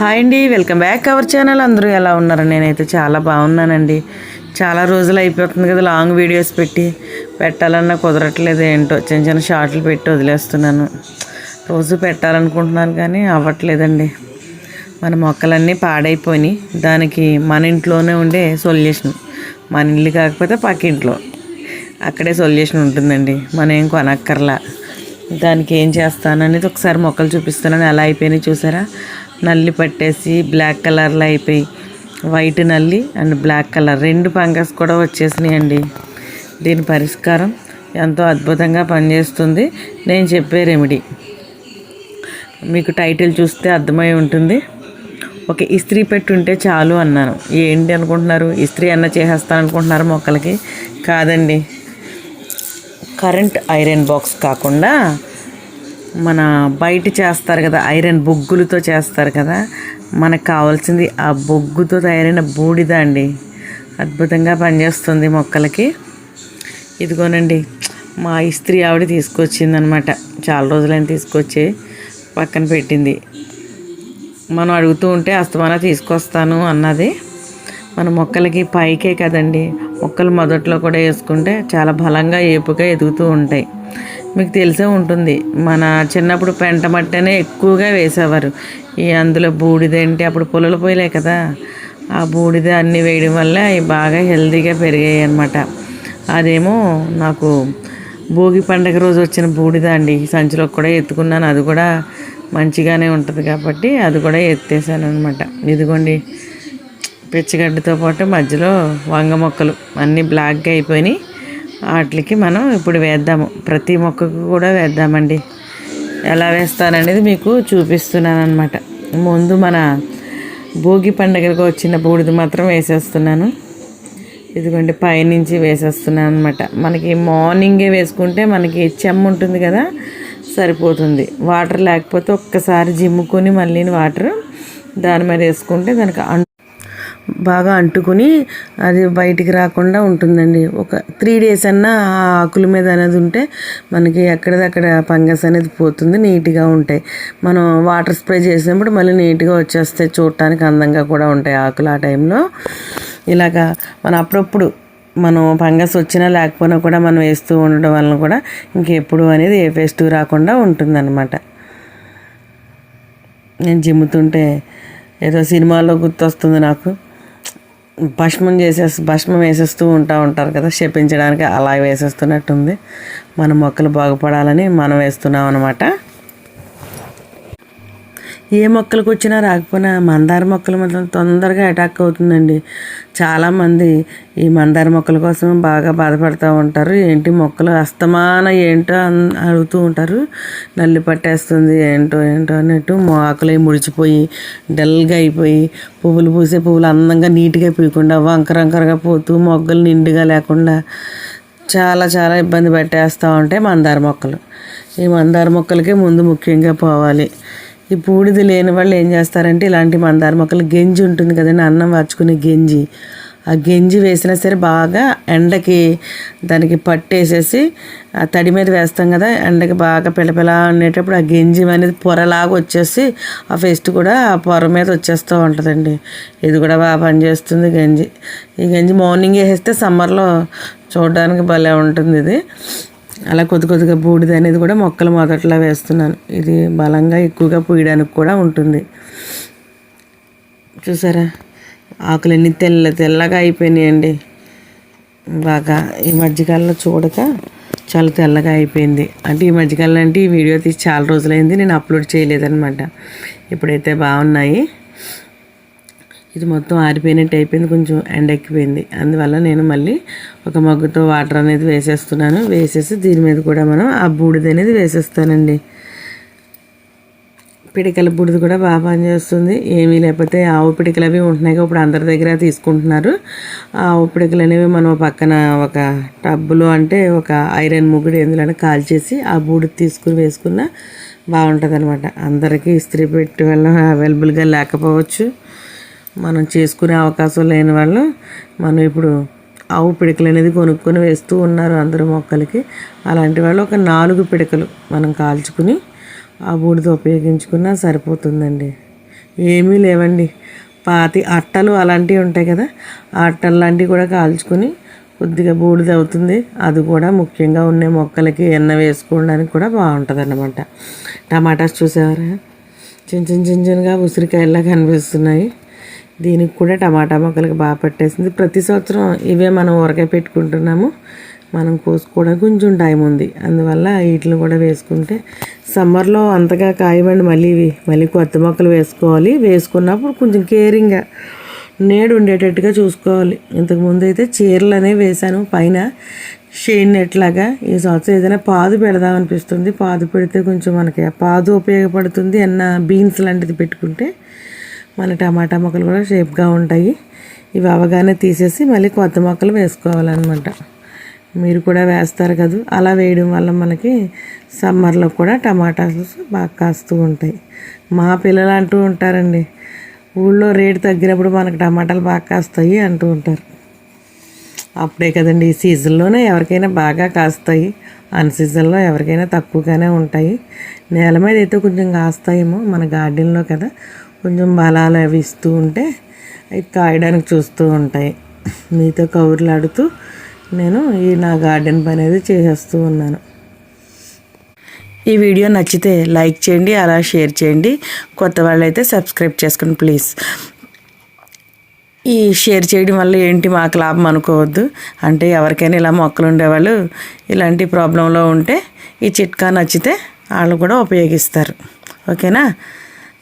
Hi అండి welcome back our channel. అందరూ ఎలా ఉన్నారు నేనైతే చాలా బాగున్నానండి. చాలా రోజులు అయిపోతుంది కదా లాంగ్ వీడియోస్ పెట్టి. పెట్టాలన్నా కుదరట్లేదు ఏంటో చిన్న చిన్న షార్ట్లు పెట్టి వదిలేస్తున్నాను. రోజు పెట్టాలనుకుంటున్నాను కానీ అవ్వట్లేదండి. మన మొక్కలన్నీ పాడైపోయినాయి. దానికి మన ఇంట్లోనే ఉండే సొల్యూషన్. మన ఇల్లు కాకపోతే పక్కింట్లో. అక్కడే సొల్యూషన్ ఉంటుందండి. మనం ఏం కొనక్కర్లా. దానికి ఏం చేస్తాను అనేది ఒకసారి మొక్కలు చూపిస్తున్నాను. ఎలా అయిపోయినాయి చూసారా? నల్లి పట్టేసి బ్లాక్ కలర్లో అయిపోయి వైట్ నల్లి అండ్ బ్లాక్ కలర్ రెండు ఫంగస్ కూడా వచ్చేసినాయండి. దీని పరిష్కారం ఎంతో అద్భుతంగా పనిచేస్తుంది. నేను చెప్పే రెమెడీ మీకు టైటిల్ చూస్తే అర్థమై ఉంటుంది. ఒక ఇస్త్రీ పెట్టి ఉంటే చాలు అన్నాను. ఏంటి అనుకుంటున్నారు? ఇస్త్రీ అన్న చేసేస్తాను అనుకుంటున్నారు మొక్కలకి? కాదండి. కరెంట్ ఐరన్ బాక్స్ కాకుండా మన బయట చేస్తారు కదా ఐరన్ బొగ్గులతో చేస్తారు కదా మనకు కావాల్సింది ఆ బొగ్గుతో తయారైన బూడిద అండి. అద్భుతంగా పనిచేస్తుంది మొక్కలకి. ఇదిగోనండి మా ఇస్త్రీ ఆవిడ తీసుకొచ్చిందనమాట. చాలా రోజులైన తీసుకొచ్చి పక్కన పెట్టింది. మనం అడుగుతూ ఉంటే అస్తమానా తీసుకొస్తాను అన్నది. మన మొక్కలకి పైకే కదండి. మొక్కలు మొదట్లో కూడా వేసుకుంటే చాలా బలంగా ఏపుగా ఎదుగుతూ ఉంటాయి. మీకు తెలిసే ఉంటుంది మన చిన్నప్పుడు పెంట మట్టనే ఎక్కువగా వేసేవారు. ఈ అందులో బూడిదేంటి అప్పుడు పొలలు పోయలే కదా. ఆ బూడిద అన్నీ వేయడం వల్ల అవి బాగా హెల్తీగా పెరిగాయి అన్నమాట. అదేమో నాకు భోగి పండగ రోజు వచ్చిన బూడిద అండి. సంచిలో కూడా ఎత్తుకున్నాను. అది కూడా మంచిగానే ఉంటుంది కాబట్టి అది కూడా ఎత్తేసాను అనమాట ఇదిగోండి పిచ్చిగడ్డతో పాటు మధ్యలో వంగ మొక్కలు అన్నీ బ్లాక్గా అయిపోయినాయి. వాటికి మనం ఇప్పుడు వేద్దాము. ప్రతి మొక్కకు కూడా వేద్దామండి. ఎలా వేస్తాననేది మీకు చూపిస్తున్నాను అనమాట ముందు మన భోగి పండగలకు వచ్చిన బూడిద మాత్రం వేసేస్తున్నాను. ఇదిగోండి పైనుంచి వేసేస్తున్నాను అనమాట మనకి మార్నింగే వేసుకుంటే మనకి చెమ్మ ఉంటుంది కదా సరిపోతుంది. వాటర్ లేకపోతే ఒక్కసారి జిమ్ముకొని మళ్ళీ వాటర్ దాని మీద వేసుకుంటే దానికి అం బాగా అంటుకుని అది బయటికి రాకుండా ఉంటుందండి. ఒక త్రీ డేస్ అన్నా ఆ ఆకుల మీద అనేది ఉంటే మనకి ఎక్కడిదక్కడ ఫంగస్ అనేది పోతుంది నీట్గా ఉంటాయి. మనం వాటర్ స్ప్రే చేసినప్పుడు మళ్ళీ నీట్గా వచ్చేస్తాయి చూడటానికి అందంగా కూడా ఉంటాయి ఆకులు ఆ టైంలో. ఇలాగా మనం అప్పుడప్పుడు మనం ఫంగస్ వచ్చినా లేకపోయినా కూడా మనం వేస్తూ ఉండడం వలన కూడా ఇంకెప్పుడు అనేది ఏ పేస్ట్ రాకుండా ఉంటుందన్నమాట. నేను జిమ్ముతుంటే ఏదో సినిమాలో గుర్తొస్తుంది నాకు. భస్మం చేసేసి భస్మం వేసేస్తూ ఉంటా ఉంటారు కదా శపించడానికి అలా వేసేస్తున్నట్టుంది. మన మొక్కలు బాగుపడాలని మనం వేస్తున్నాం అనమాట ఏ మొక్కలకు వచ్చినా రాకపోయినా మందార మొక్కలు మాత్రం తొందరగా అటాక్ అవుతుందండి. చాలామంది ఈ మందార మొక్కల కోసం బాగా బాధపడుతూ ఉంటారు. ఏంటి మొక్కలు అస్తమాన ఏంటో అన్ అడుగుతూ ఉంటారు. నల్లి పట్టేస్తుంది ఏంటో ఏంటో అన్నట్టు ఆకులు అవి ముడిచిపోయి డల్గా అయిపోయి పువ్వులు పూసే పువ్వులు అందంగా నీట్గా పూయకుండా వంకర వంకరగా పోతూ మొగ్గలు నిండుగా లేకుండా చాలా చాలా ఇబ్బంది పెట్టేస్తూ ఉంటాయి మందార మొక్కలు. ఈ మందార మొక్కలకే ముందు ముఖ్యంగా పోవాలి. ఈ పూడిది లేని వాళ్ళు ఏం చేస్తారంటే ఇలాంటి మందార మొక్కలు గెంజి ఉంటుంది కదండి అన్నం వాచుకునే గెంజి. ఆ గెంజి వేసినా సరే బాగా ఎండకి దానికి పట్టేసేసి ఆ తడి మీద వేస్తాం కదా ఎండకి బాగా పిలపిలా ఉండేటప్పుడు ఆ గెంజి అనేది పొరలాగా వచ్చేసి ఆ ఫెస్ట్ కూడా ఆ పొర మీద వచ్చేస్తూ ఉంటుందండి. ఇది కూడా బాగా పనిచేస్తుంది గంజి. ఈ గంజి మార్నింగ్ వేసేస్తే సమ్మర్లో చూడడానికి భలే ఉంటుంది ఇది. అలా కొద్ది కొద్దిగా బూడిద అనేది కూడా మొక్కలు మొదట్లో వేస్తున్నాను. ఇది బలంగా ఎక్కువగా పూయడానికి కూడా ఉంటుంది. చూసారా? ఆకులన్నీ తెల్ల తెల్లగా అయిపోయినాయండి. బాగా ఈ మధ్యకాలంలో చూడక చాలా తెల్లగా అయిపోయింది. అంటే ఈ మధ్యకాలంలో అంటే ఈ వీడియో తీసి చాలా రోజులైంది నేను అప్లోడ్ చేయలేదన్నమాట. ఇప్పుడైతే బాగున్నాయి. ఇది మొత్తం ఆరిపోయినట్టు అయిపోయింది కొంచెం ఎండ ఎక్కిపోయింది అందువల్ల నేను మళ్ళీ ఒక మగ్గుతో వాటర్ అనేది వేసేస్తున్నాను. వేసేసి దీని మీద కూడా మనం ఆ బూడిద అనేది వేసేస్తానండి. పిడికల బుడిద కూడా బాగా పనిచేస్తుంది. ఏమీ లేకపోతే ఆవు పిడికలు అవి ఉంటున్నాయి ఇప్పుడు అందరి దగ్గర తీసుకుంటున్నారు. ఆవు పిడికలు అనేవి మనం పక్కన ఒక టబ్బులో అంటే ఒక ఐరన్ ముగ్గుడు ఎందులో కాల్చేసి ఆ బూడిద తీసుకుని వేసుకున్న బాగుంటుంది అనమాట అందరికీ ఇస్త్రీ పెట్టి వెళ్ళడం అవైలబుల్గా లేకపోవచ్చు. మనం చేసుకునే అవకాశం లేని వాళ్ళు మనం ఇప్పుడు ఆవు పిడకలు అనేది కొనుక్కొని వేస్తూ ఉన్నారు అందరూ మొక్కలకి. అలాంటి వాళ్ళు ఒక నాలుగు పిడకలు మనం కాల్చుకుని ఆ బూడిద ఉపయోగించుకున్నా సరిపోతుందండి. ఏమీ లేవండి. పాతి అట్టలు అలాంటివి ఉంటాయి కదా ఆ అట్టలు లాంటివి కూడా కాల్చుకొని కొద్దిగా బూడిద అవుతుంది. అది కూడా ముఖ్యంగా ఉండే మొక్కలకి ఎన్న వేసుకోవడానికి కూడా బాగుంటుంది అన్నమాట టమాటాస్ చూసేవారా చిన్న చిన్న చిన్న చిన్నగా ఉసిరికాయల్లా కనిపిస్తున్నాయి. దీనికి కూడా టమాటా మొక్కలకి బాగా పట్టేసింది. ప్రతి సంవత్సరం ఇవే మనం ఊరకాయ పెట్టుకుంటున్నాము. మనం కోసుకోవడానికి కొంచెం టైం ఉంది. అందువల్ల వీటిని కూడా వేసుకుంటే సమ్మర్లో అంతగా కాయమండి మళ్ళీ ఇవి. మళ్ళీ కొత్త మొక్కలు వేసుకోవాలి. వేసుకున్నప్పుడు కొంచెం కేరింగ్గా నేడు ఉండేటట్టుగా చూసుకోవాలి. ఇంతకుముందు అయితే చీరలు అనేవి వేశాను. పైన షేడ్ నెట్లాగా ఈ సంవత్సరం ఏదైనా పాదు పెడదాం అనిపిస్తుంది. పాదు పెడితే కొంచెం మనకి పాదు ఉపయోగపడుతుంది అన్న బీన్స్ లాంటిది పెట్టుకుంటే మన టమాటా మొక్కలు కూడా షేప్గా ఉంటాయి. ఇవి అవగానే తీసేసి మళ్ళీ కొత్త మొక్కలు వేసుకోవాలన్నమాట. మీరు కూడా వేస్తారు కదా. అలా వేయడం వల్ల మనకి సమ్మర్లో కూడా టమాటాలు బాగా కాస్తూ ఉంటాయి. మా పిల్లలు అంటూ ఉంటారండి ఊళ్ళో రేటు తగ్గినప్పుడు మనకు టమాటాలు బాగా కాస్తాయి అంటూ ఉంటారు. అప్పుడే కదండి ఈ సీజన్లోనే ఎవరికైనా బాగా కాస్తాయి. అన్ సీజన్లో ఎవరికైనా తక్కువగానే ఉంటాయి. నేల మీద అయితే కొంచెం కాస్తాయేమో మన గార్డెన్లో కదా. కొంచెం బలాలు అవి ఇస్తూ ఉంటే అవి కాయడానికి చూస్తూ ఉంటాయి. మీతో కౌరులాడుతూ నేను ఈ నా గార్డెన్ పని అనేది చేసేస్తూ ఉన్నాను. ఈ వీడియో నచ్చితే లైక్ చేయండి అలా షేర్ చేయండి. కొత్త వాళ్ళైతే సబ్స్క్రైబ్ చేసుకోండి ప్లీజ్. ఈ షేర్ చేయడం వల్ల ఏంటి మాకు లాభం అనుకోవద్దు. అంటే ఎవరికైనా ఇలా మొక్కలు ఉండేవాళ్ళు ఇలాంటి ప్రాబ్లంలో ఉంటే ఈ చిట్కా నచ్చితే వాళ్ళు కూడా ఉపయోగిస్తారు. ఓకేనా?